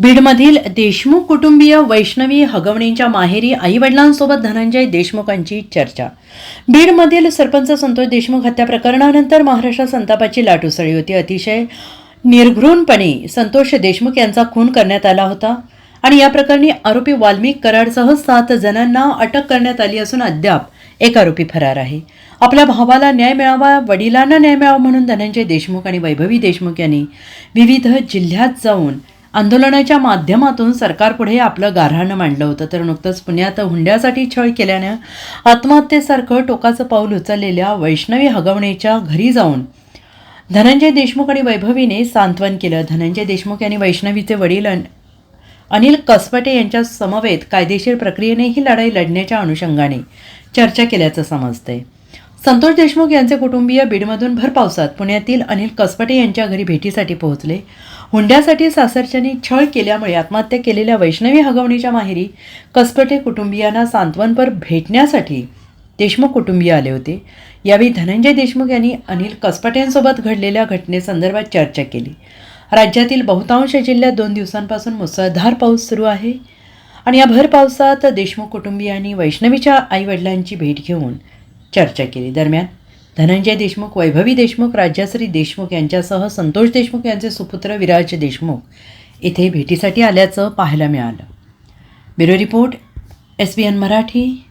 बीडमधील देशमुख कुटुंबीय वैष्णवी हगवणींच्या माहेरी आईवडिलांसोबत धनंजय देशमुखांची चर्चा. बीडमधील सरपंच संतोष देशमुख हत्या प्रकरणानंतर महाराष्ट्रात संतापाची लाट उसळली होती. अतिशय निर्घृणपणे संतोष देशमुख यांचा खून करण्यात आला होता आणि या प्रकरणी आरोपी वाल्मिक कराडसह सात जणांना अटक करण्यात आली असून अद्याप एक आरोपी फरार आहे. आपल्या भावाला न्याय मिळावा वडिलांना न्याय मिळावा म्हणून धनंजय देशमुख आणि वैभवी देशमुख यांनी विविध जिल्ह्यात जाऊन आंदोलनाच्या माध्यमातून सरकारपुढे आपलं गारहाणं मांडलं होतं. तर नुकतंच पुण्यात हुंड्यासाठी छळ केल्यानं आत्महत्येसारखं टोकाचं पाऊल उचललेल्या वैष्णवी हगवणेच्या घरी जाऊन धनंजय देशमुख आणि वैभवीने सांत्वन केलं. धनंजय देशमुख यांनी वैष्णवीचे वडील अनिल कसपटे यांच्या समवेत कायदेशीर प्रक्रियेने ही लढाई लढण्याच्या अनुषंगाने चर्चा केल्याचं समजतंय. संतोष देशमुख यांचे कुटुंबीय बीडमधून भर पावसात पुण्यातील अनिल कसपटे यांच्या घरी भेटीसाठी पोहोचले. हुंड्यासाठी सासरच्यांनी छळ केल्यामुळे आत्महत्या केलेल्या वैष्णवी हगवणीच्या माहेरी कसपटे कुटुंबियांना सांत्वनपर भेटण्यासाठी देशमुख कुटुंबीय आले होते. यावेळी धनंजय देशमुख यांनी अनिल कसपटेंसोबत घडलेल्या घटनेसंदर्भात चर्चा केली. राज्यातील बहुतांश जिल्ह्यात दोन दिवसांपासून मुसळधार पाऊस सुरू आहे. आणि या भर पावसात देशमुख कुटुंबियांनी वैष्णवीच्या आईवडिलांची भेट घेऊन चर्चा केली. दरम्यान धनंजय देशमुख वैभवी देशमुख राज्याश्री देशमुख यांच्यासह संतोष देशमुख यांचे सुपुत्र विराज देशमुख इथे भेटीसाठी आल्याचं पाहायला मिळालं. Bureau report S B N Marathi.